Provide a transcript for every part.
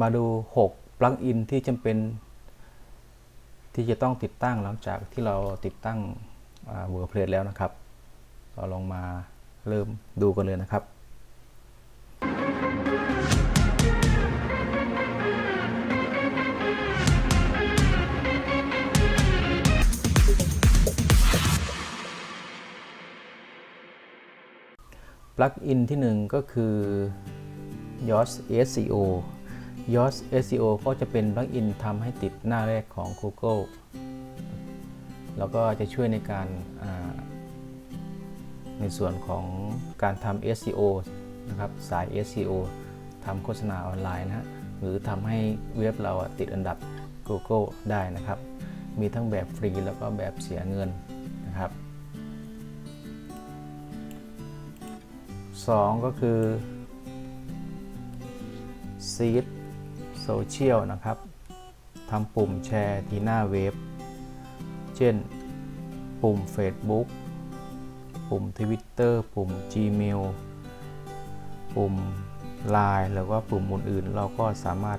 มาดู 6 ปลั๊กอินที่จำเป็น ที่จะต้องติดตั้งหลังจากที่เราติดตั้งเวอร์เพลทแล้วนะครับ เราลองมาเริ่มดูกันเลยนะครับปลั๊กอินที่หนึ่งก็คือ YOS SEO YOS SEO ก็จะเป็นปลั๊กอินทำให้ติดหน้าแรกของ Google แล้วก็จะช่วยในการในส่วนของการทำ SEO นะครับสาย SEO ทำโฆษณาออนไลน์นะฮะหรือทำให้เว็บเราติดอันดับ Google ได้นะครับ มีทั้งแบบฟรีแล้วก็แบบเสียเงินนะครับ 2 ก็คือ Seed Social นะครับทำปุ่มแชร์ที่หน้าเว็บ เช่น ปุ่ม Facebook ปุ่ม Twitter ปุ่ม Gmail ปุ่ม Line หรือว่าปุ่มอื่นๆ เราก็สามารถ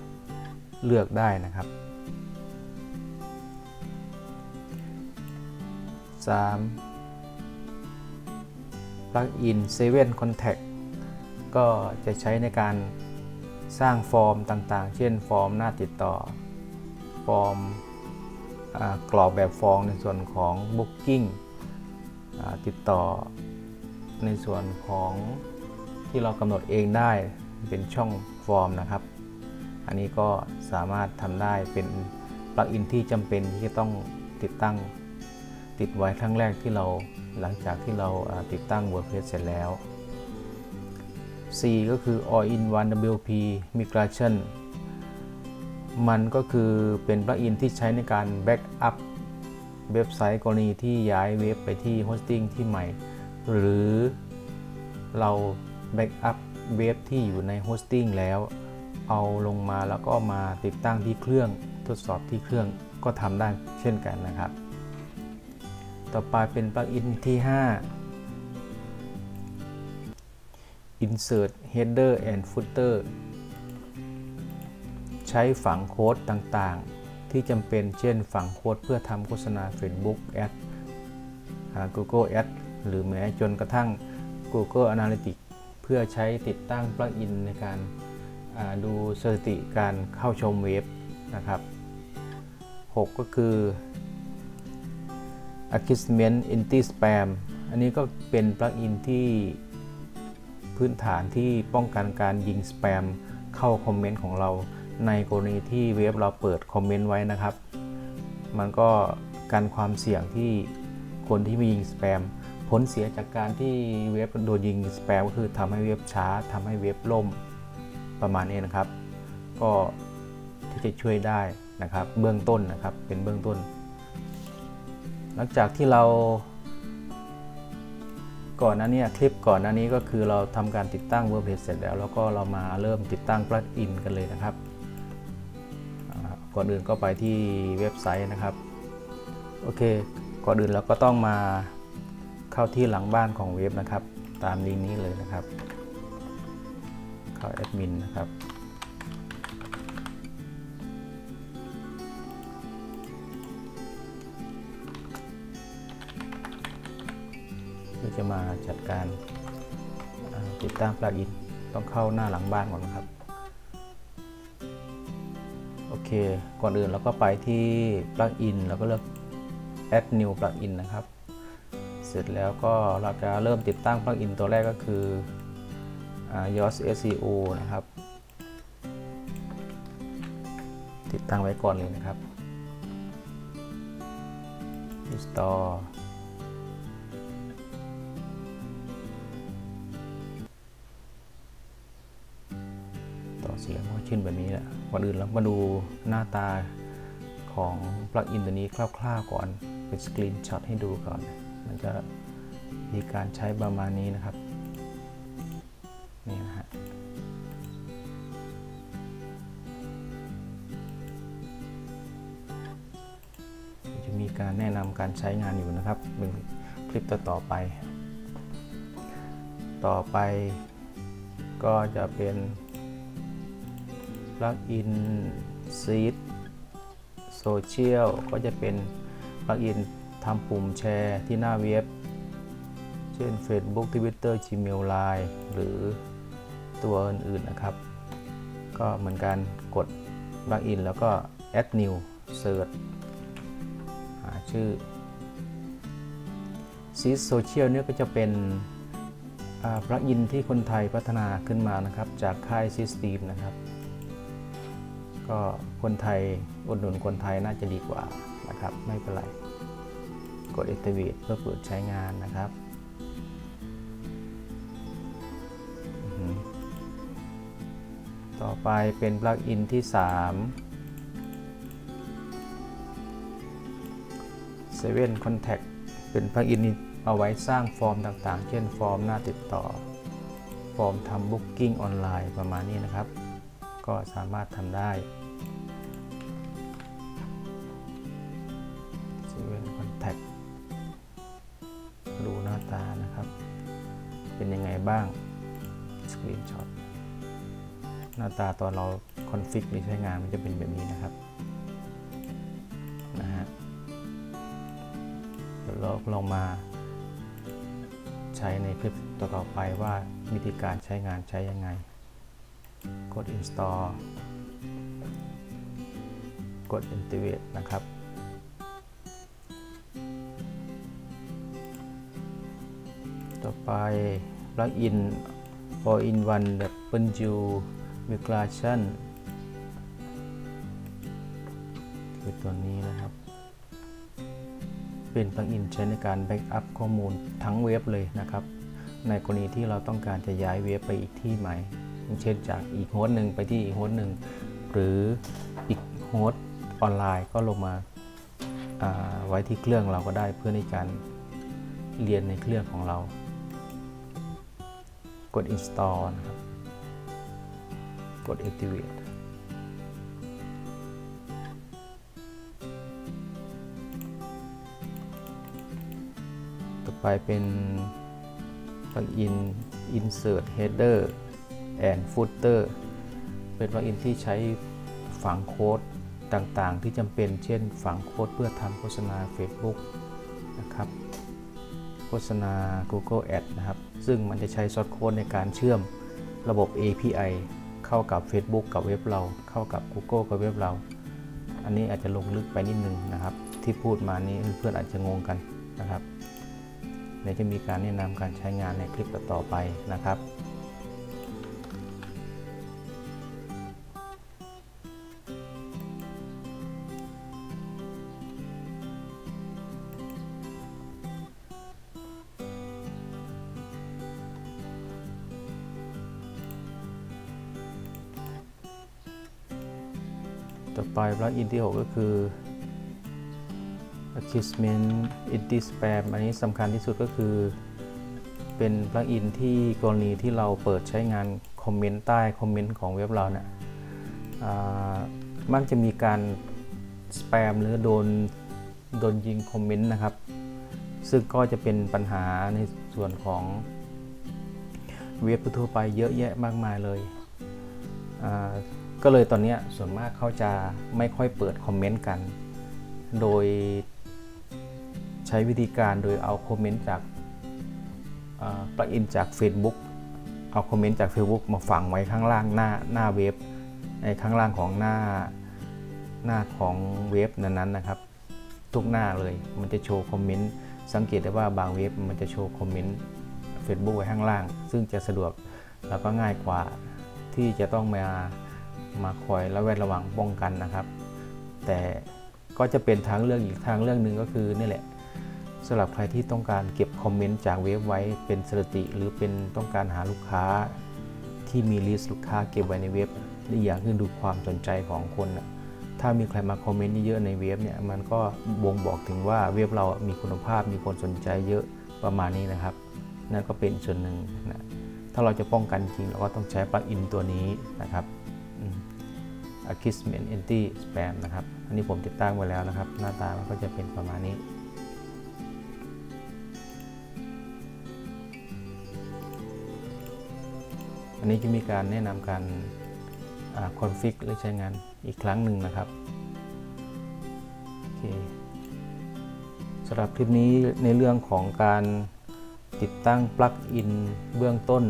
เลือกได้นะครับ 3. ปลั๊กอิน7 Contact ก็จะใช้ในการ สร้างฟอร์มต่างๆ เช่นฟอร์มหน้าติดต่อ ฟอร์มกรอบแบบฟองในส่วนของ Booking ติดต่อในส่วนของที่เรากำหนดเองได้เป็นช่องฟอร์มนะครับ อันนี้ก็สามารถทำได้เป็นปลั๊กอินที่จำเป็นที่จะต้องติดตั้งติดไว้ครั้งแรกที่เราหลังจากที่เราติดตั้ง WordPress เสร็จแล้ว C ก็คือ All in One WP Migration มันก็คือเป็นปลั๊กอินที่ใช้ในการแบ็กอัพเว็บไซต์กรณีที่ย้ายเว็บไปที่โฮสติ้งที่ใหม่ หรือเราแบ็กอัพเว็บที่อยู่ในโฮสติ้งแล้ว เอาลงมาแล้วก็มาติดตั้งที่เครื่องทดสอบที่เครื่องก็ทำได้เช่นกันนะครับ ต่อไปเป็นปลั๊กอินที่ 5 Insert Header and Footer ใช้ฝังโค้ดต่างๆ ที่จำเป็นเช่นฝังโค้ดเพื่อทำโฆษณา Facebook Ad Google Ad หรือแม้จนกระทั่ง Google Analytics เพื่อใช้ติดตั้งปลั๊กอินในการดูสถิติการเข้าชมเว็บนะครับ 6 ก็คือ Accessment Anti Spam อันนี้ก็เป็นปลั๊กอินที่ พื้นฐานที่ป้องกันการยิงสแปมเข้าคอมเมนต์ของเรา ในกรณีที่เว็บเราเปิดคอมเมนต์ไว้นะครับ มันก็กันความเสี่ยงที่คนที่มียิงสแปมผลเสียจากการที่เว็บโดนยิงสแปมก็คือทำให้เว็บช้าทำให้เว็บล่มประมาณนี้นะครับ ก็ที่จะช่วยได้นะครับ เบื้องต้นนะครับเป็นเบื้องต้น หลังจากที่เรา ก่อนหน้านี้คลิปก่อนหน้านี้ก็คือเราทำการติดตั้ง WordPress เสร็จแล้ว แล้วก็เรามาเริ่มติดตั้งปลั๊กอินกันเลยนะครับ ก่อนอื่นก็ไปที่เว็บไซต์นะครับ โอเค ก่อนอื่นเราก็ต้องมาเข้าที่หลังบ้านของเว็บนะครับ ตามลิงก์นี้เลยนะครับ เข้าแอดมินนะครับ การติดตั้งปลั๊กอินต้องเข้าหน้าหลังบ้านก่อนนะครับ โอเค ก่อนอื่นเราก็ไปที่ปลั๊กอินแล้วก็เลือก add new plugin นะครับ เสร็จแล้วก็เราจะเริ่มติดตั้งปลั๊กอินตัวแรกก็คือ YOS SEO นะครับ ติดตั้งไว้ก่อนเลยนะครับ install สียงก็ขึ้นแบบนี้แหละก่อนอื่นเรามาดูหน้าตาของปลั๊กอินตัวนี้คร่าวๆก่อนเป็นสกรีนช็อตให้ดูก่อน มันจะมีการใช้ประมาณนี้นะครับนี่นะฮะจะมีการแนะนำการใช้งานอยู่นะครับเป็นคลิปต่อๆไป ต่อไปก็จะเป็น ปลั๊กอินซีดโซเชียลก็จะเป็นปลั๊กอินทำปุ่มแชร์ที่หน้าเว็บ เช่น Facebook Twitter Gmail Line หรือตัวอื่นๆนะครับ ก็เหมือนการกดปลั๊กอินแล้วก็ add new search หาชื่อซีโซเชียลเนี่ยก็จะเป็นปลักอินที่คนไทยพัฒนาขึ้นมานะครับ จากค่ายซิสตีมนะครับ ก็คนไทยอุดหนุนคนไทยน่าจะดีกว่านะครับ ไม่เป็นไร กด Activate เพื่อเปิดใช้งานนะครับต่อไปเป็นปลั๊กอินที่3 Seven Contact เป็นปลั๊กอินเอาไว้สร้างฟอร์มต่างๆ เช่นฟอร์มหน้าติดต่อ ฟอร์มทำบุ๊กกิ้งออนไลน์ประมาณนี้นะครับ ก็สามารถทำได้ Seven Contact ดูหน้าตานะครับ เป็นยังไงบ้างสกรีนช็อตหน้าตาตอนเราคอนฟิกหรือใช้งานมันจะเป็นแบบนี้นะครับนะฮะเดี๋ยวเราลองมาใช้ในคลิปต่อๆไปว่าวิธีการใช้งานใช้ยังไง กด install กด activate นะครับ ต่อไป plugin all in one W migration คือตัวนี้นะครับ เป็นปลั๊กอินใช้ในการแบ็กอัพข้อมูลทั้งเว็บเลยนะครับ ในกรณีที่เราต้องการจะย้ายเว็บไปอีกที่ใหม่ เช่นจากอีกโฮสต์หนึ่งไปที่อีกโฮสต์หนึ่งหรืออีกโฮสต์ออนไลน์ก็ลงมาาไว้ที่เครื่องเราก็ได้เพื่อในการเรียนในเครื่องของเรา กด install นะครับกด activate ต่อไปเป็น plugin insert header and footer เป็น plugin ที่ใช้ฝังโค้ดต่างๆ ที่จำเป็น เช่น ฝังโค้ดเพื่อทำโฆษณา Facebook นะครับโฆษณา Google Ad นะครับ ซึ่งมันจะใช้ซอสโค้ดในการเชื่อมระบบ API เข้ากับ Facebook กับเว็บเรา เข้ากับ Google กับเว็บเรา อันนี้อาจจะลงลึกไปนิดนึงนะครับ ที่พูดมานี้เพื่อนๆอาจจะงงกันนะครับเดี๋ยวจะมีการแนะนำการใช้งานในคลิปต่อไปนะครับ ต่อไปปลั๊กอินที่ 6 ก็คือ Accusement Anti Spam อันนี้สำคัญที่สุดก็คือ เป็นปลั๊กอินที่กรณีที่เราเปิดใช้งานคอมเมนต์ใต้คอมเมนต์ของเว็บเราเนี่ยมักจะมีการสแปมหรือโดนโดนยิงคอมเมนต์นะครับ ซึ่งก็จะเป็นปัญหาในส่วนของเว็บทั่วไปเยอะแยะมากมายเลย ก็เลยตอนนี้ส่วนมากเขาจะไม่ค่อยเปิดคอมเมนต์กัน โดยใช้วิธีการโดยเอาคอมเมนต์จากปลักอินจาก Facebook เอาคอมเมนต์จาก Facebook มาฝังไว้ข้างล่างหน้าหน้าเว็บในข้างล่างของหน้าหน้าของเว็บนั้นๆนะครับ ทุกหน้าเลยมันจะโชว์คอมเมนต์สังเกตได้ว่าบางเว็บมันจะโชว์คอมเมนต์ Facebook ไว้ข้างล่าง ซึ่งจะสะดวกแล้วก็ง่ายกว่าที่จะต้องมา มาคอยระแวดระวังป้องกันนะครับ แต่ก็จะเป็นทางเลือกอีกทางเรื่องหนึ่งก็คือนี่แหละสำหรับใครที่ต้องการเก็บคอมเมนต์จากเว็บไว้เป็นสถิติ หรือเป็นต้องการหาลูกค้าที่มีลิสต์ลูกค้าเก็บไว้ในเว็บอีกอย่างคือดูความสนใจของคนนะถ้ามีใครมาคอมเมนต์เยอะในเว็บเนี่ยมันก็บ่งบอกถึงว่าเว็บเรามีคุณภาพมีคนสนใจเยอะประมาณนี้นะครับนั่นก็เป็นส่วนหนึ่งนะถ้าเราจะป้องกันจริงเราก็ต้องใช้ปลั๊กอินตัวนี้นะครับ อืม Accusement Anti Spam นะครับ อันนี้ผมติดตั้งไว้แล้วนะครับ หน้าตามันก็จะเป็นประมาณนี้อันนี้จะมีการแนะนำการคอนฟิกหรือใช้งานอีกครั้งหนึ่งนะครับโอเคสำหรับคลิปนี้ในเรื่องของการติดตั้งปลั๊กอินเบื้องต้น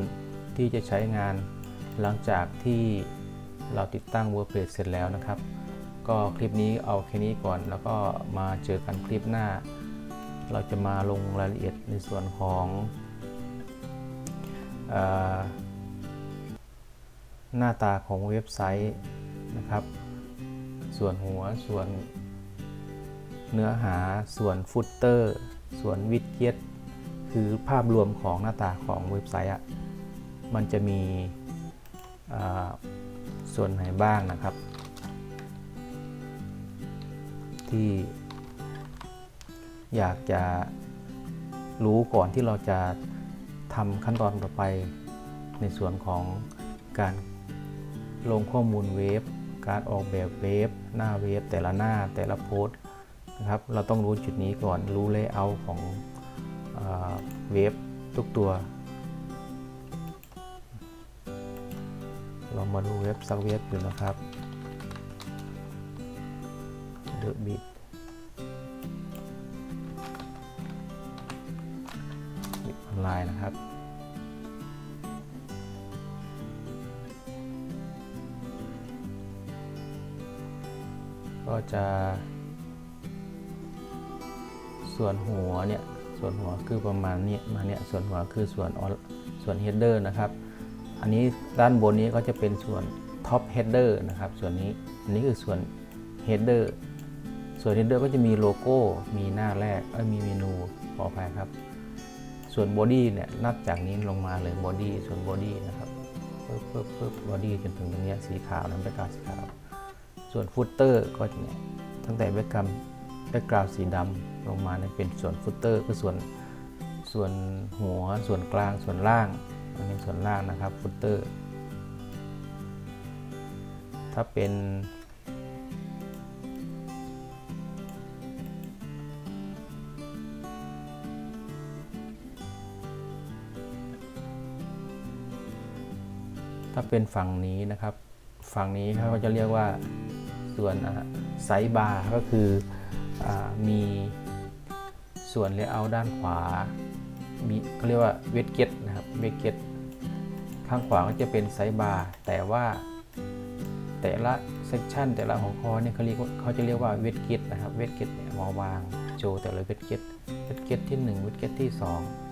ที่จะใช้งานหลังจากที่ เราติดตั้ง WordPress เสร็จแล้วนะครับ ก็คลิปนี้เอาแค่นี้ก่อน แล้วก็มาเจอกันคลิปหน้า เราจะมาลงรายละเอียดในส่วนของหน้าตาของเว็บไซต์นะครับ ส่วนหัวส่วนเนื้อหาส่วนฟุตเตอร์ ส่วนวิดเจ็ตคือภาพรวมของหน้าตาของเว็บไซต์อะมันจะมีอ่า ส่วนไหนบ้างนะครับ ที่อยากจะรู้ก่อนที่เราจะทำขั้นตอนต่อไปในส่วนของการลงข้อมูลเว็บการออกแบบเว็บหน้าเว็บแต่ละหน้าแต่ละโพสนะครับ เราต้องรู้จุดนี้ก่อนรู้เลเยอร์ของเว็บทุกตัว เรามาดูเว็บสักเว็บดูนะครับ The Bit บิตออนไลน์นะครับก็จะ ส่วนหัวเนี่ย ส่วนหัวคือประมาณนี้มาเนี่ย ส่วนหัวคือส่วนออส่วน header นะครับ อันนี้ด้านบนนี้ก็จะเป็นส่วน top header นะครับ ส่วนนี้ อันนี้คือส่วน header ส่วน header ก็จะมีโลโก้ มีหน้าแรกเอ้ยมีเมนูขออภัยครับ ส่วน body เนี่ย นับจากนี้ลงมาเลย body ส่วน body นะครับปึ๊บปึ๊บปึ๊บ body จนถึงตรงนี้สีขาวนั้นแบ็กกาวสีขาว ส่วน footer ก็จะเนี่ยตั้งแต่แบ็กกราวแบ็กกราวสีดำลงมาเนี่ยเป็นส่วน footer คือส่วนส่วนหัว ส่วนกลาง ส่วนล่าง อันนี้ส่วนล่างนะครับ footer ถ้าเป็นถ้าเป็นฝั่งนี้นะครับ ฝั่งนี้เขาจะเรียกว่าส่วนไซบาร์ก็คืออมีส่วนเลเยอร์ด้านขวา มีเขาเรียกว่าเวทเกต นะครับเวทเกตข้างขวาก็จะเป็นไซบาร์แต่ว่าแต่ละเซกชันแต่ละหัวข้อเนี่ยเขาเรียกเขาจะเรียกว่าเวทเกตนะครับเวทเกตเนี่ยมาวางโชว์แต่ละเวทเกตเวทเกตที่ 1 เวทเกตที่ 2